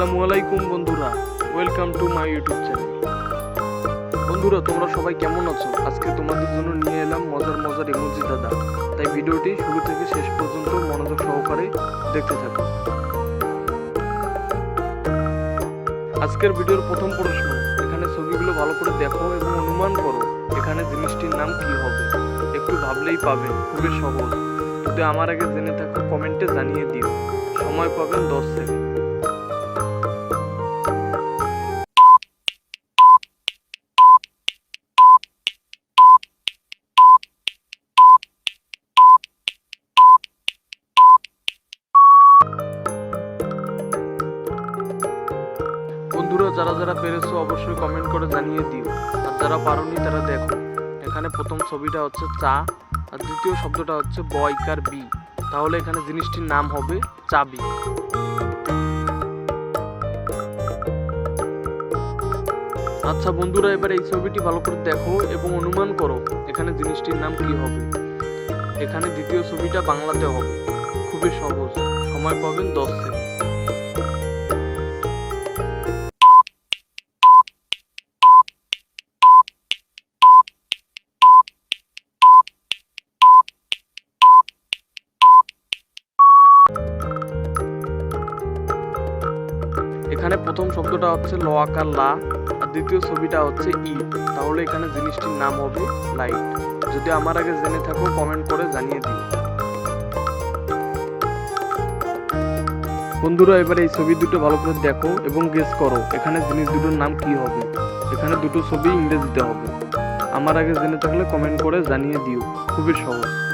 আসসালামু আলাইকুম বন্ধুরা। Welcome to my YouTube channel বন্ধুরা, তোমরা সবাই কেমন আছো? আজকে তোমাদের জন্য নিয়ে এলাম মজার মজার ইমোজি দাদা। তাই ভিডিওটি শুরু থেকে শেষ পর্যন্ত মনোযোগ সহকারে দেখতে থাকো। আজকের ভিডিওর প্রথম প্রশ্ন, এখানে ছবিগুলো ভালো করে দেখো এবং অনুমান করো, এখানে জিনিসটির নাম কি হবে? একটু ভাবলেই পাবেন খুবই সহজ। যদি আমার আগে জেনে থাকো, কমেন্টে জানিয়ে দিও। সময় পাবেন দশ সেকেন্ড। বন্ধুরা, যারা যারা পেরেছ অবশ্যই কমেন্ট করে জানিয়ে দিও। আর যারা পারোনি, তারা দেখো। এখানে প্রথম ছবিটা হচ্ছে চা, আর দ্বিতীয় শব্দটা হচ্ছে বয়কার বি। তাহলে এখানে জিনিসটির নাম হবে চাবি। আচ্ছা বন্ধুরা, এবার এই ছবিটি ভালো করে দেখো এবং অনুমান করো, এখানে জিনিসটির নাম কি হবে? এখানে দ্বিতীয় ছবিটা বাংলাতে হবে। খুবই সহজ। সময় পাবেন দশ সেকেন্ড। এখানে প্রথম শব্দটা হচ্ছে ল আকার লা, আর দ্বিতীয় ছবিটা হচ্ছে ই। তাহলে এখানে জিনিসটির নাম হবে লাইট। যদি আমার আগে জেনে থাকো কমেন্ট করে জানিয়ে দিও। বন্ধুরা, এবার এই ছবি দুটো ভালো করে দেখো এবং গেস করো, এখানে জিনিস দুটোর নাম কি হবে? এখানে দুটো ছবি ইংরেজিতে হবে। আমার আগে জেনে থাকলে কমেন্ট করে জানিয়ে দিও। খুবই সহজ।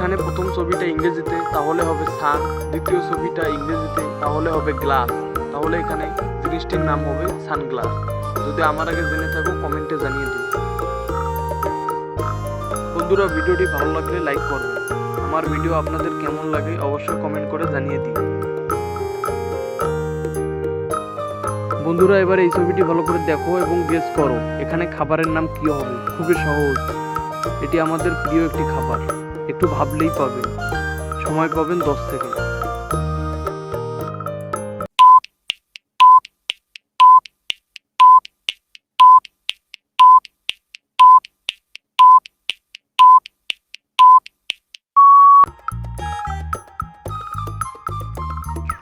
এখানে প্রথম ছবিটা ইংরেজিতে, তাহলে হবে সান। দ্বিতীয় ছবিটা ইংরেজিতে, তাহলে হবে গ্লাস। তাহলে এখানে জিনিসটির নাম হবে সানগ্লাস। যদি আমার আগে জেনে থাকো, কমেন্টে জানিয়ে দিও। বন্ধুরা, ভিডিওটি ভালো লাগলে লাইক করবেন আমার ভিডিও আপনাদের কেমন লাগে অবশ্যই কমেন্ট করে জানিয়ে দিন বন্ধুরা, এবার এই ছবিটি ভালো করে দেখো এবং গেস করো, এখানে খাবারের নাম কি হবে? খুবই সহজ। এটি আমাদের প্রিয় একটি খাবার। একটু ভাবলেই পাবেন। সময় পাবেন দশ সেকেন্ড।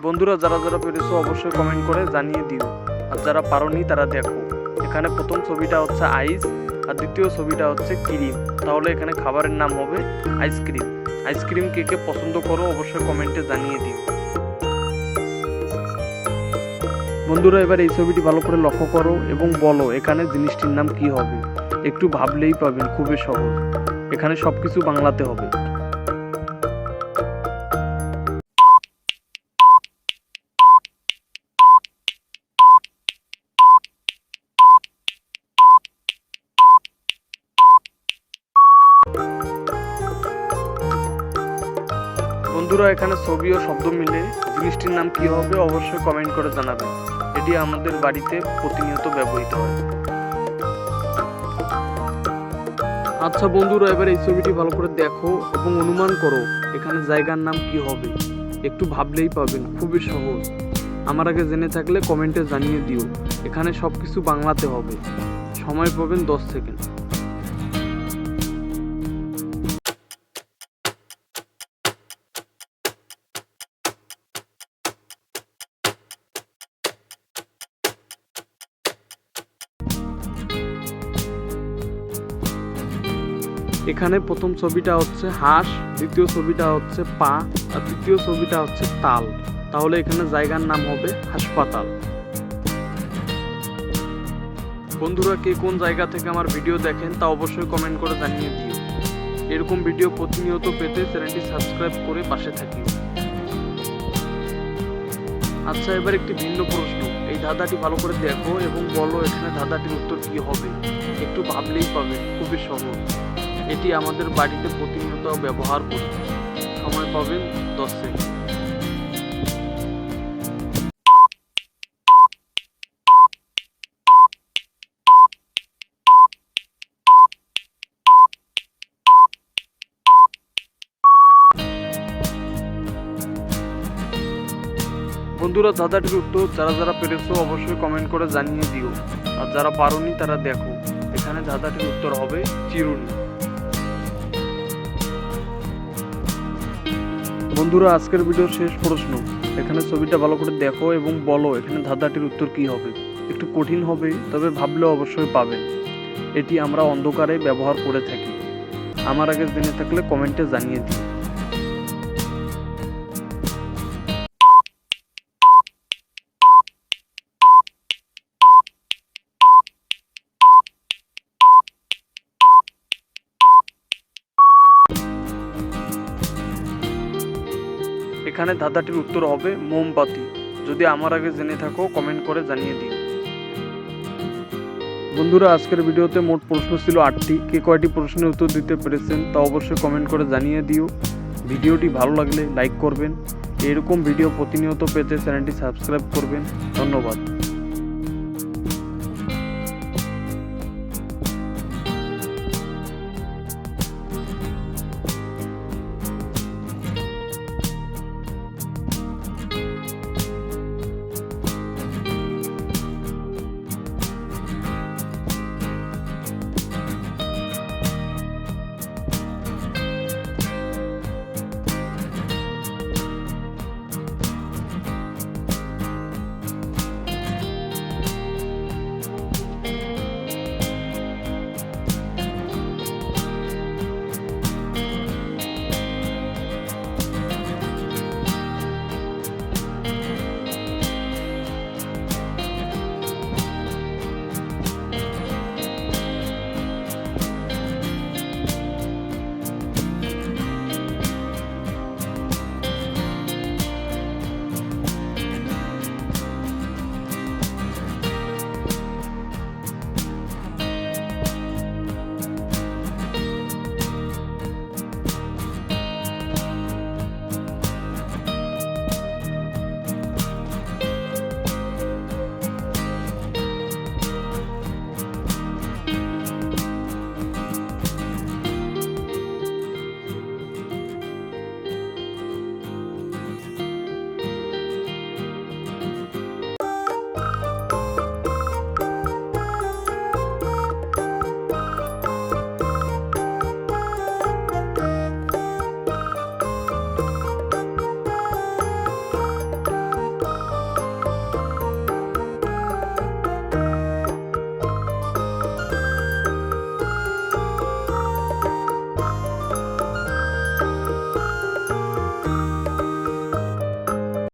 বন্ধুরা, যারা যারা পেরেছ অবশ্যই কমেন্ট করে জানিয়ে দিও। আর যারা পারোনি, তারা দেখো। এখানে প্রথম ছবিটা হচ্ছে আইস আর দ্বিতীয় ছবিটা হচ্ছে ক্রিম। তাহলে এখানে খাবারের নাম হবে আইসক্রিম। আইসক্রিম কে কে পছন্দ করো অবশ্যই কমেন্টে জানিয়ে দিও। বন্ধুরা, এবার এই ছবিটি ভালো করে লক্ষ্য করো এবং বলো এখানে জিনিসটির নাম কি হবে। একটু ভাবলেই পাবেন, খুবই সহজ। এখানে সবকিছু বাংলাতে হবে। বন্ধুরা, এখানে ছবি ও শব্দ মিলে। জিনিসটির নাম কি হবে অবশ্যই কমেন্ট করে জানাবেন। এটি আমাদের বাড়িতে প্রতিনিয়ত ব্যবহৃত হয়। আচ্ছা বন্ধুরা, এবার এই ছবিটি ভালো করে দেখো এবং অনুমান করো, এখানে জায়গার নাম কি হবে? একটু ভাবলেই পাবেন, খুবই সহজ। আমার আগে জেনে থাকলে কমেন্টে জানিয়ে দিও। এখানে সব কিছু বাংলাতে হবে। সময় পাবেন দশ সেকেন্ড। এখানে প্রথম ছবিটা হচ্ছে হাঁস, দ্বিতীয় ছবিটা হচ্ছে পা, আর তৃতীয় ছবিটা হচ্ছে তাল। তাহলে এখানে জায়গার নাম হবে হাসপাতাল। বন্ধুরা, কে কোন জায়গা থেকে আমার ভিডিও দেখেন তা অবশ্যই কমেন্ট করে জানিয়ে দিও। এরকম ভিডিও প্রতিনিয়ত পেতে চ্যানেলটি সাবস্ক্রাইব করে পাশে থাকিও। আচ্ছা এবার একটি ভিন্ন প্রশ্ন। এই ধাঁধাটি ভালো করে দেখো এবং বলো এখানে ধাঁধাটির উত্তর কি হবে? একটু ভাবলেই পাবে, খুবই সহজ। এটি আমাদের বাড়িতে প্রতিনিয়ত ব্যবহার করতে সময় পাবেন দশ সেকেন্ড। বন্ধুরা, দাদাটির উত্তর যারা যারা পেরেছ অবশ্যই কমেন্ট করে জানিয়ে দিও। আর যারা পারোনি তারা দেখো। এখানে দাদাটির উত্তর হবে চিরুনি। বন্ধুরা, আজকের ভিডিওর শেষ প্রশ্ন। এখানে ছবিটা ভালো করে দেখো এবং বলো এখানে ধাঁধাটির উত্তর কি হবে। একটু কঠিন হবে, তবে ভাবলে অবশ্যই পাবে। এটি আমরা অন্ধকারে ব্যবহার করে থাকি। আমার আগে জেনে থাকলে কমেন্টে জানিয়ে দিন এখানে ধাঁধাটির উত্তর হবে মোমবাতি। যদি আমার আগে জেনে থাকো কমেন্ট করে জানিয়ে দিন বন্ধুরা, আজকের ভিডিওতে মোট প্রশ্ন ছিল আটটি। কে কয়টি প্রশ্নের উত্তর দিতে পেরেছেন তা অবশ্যই কমেন্ট করে জানিয়ে দিও। ভিডিওটি ভালো লাগলে লাইক করবেন। এরকম ভিডিও প্রতিনিয়ত পেতে চ্যানেলটি সাবস্ক্রাইব করবেন। ধন্যবাদ।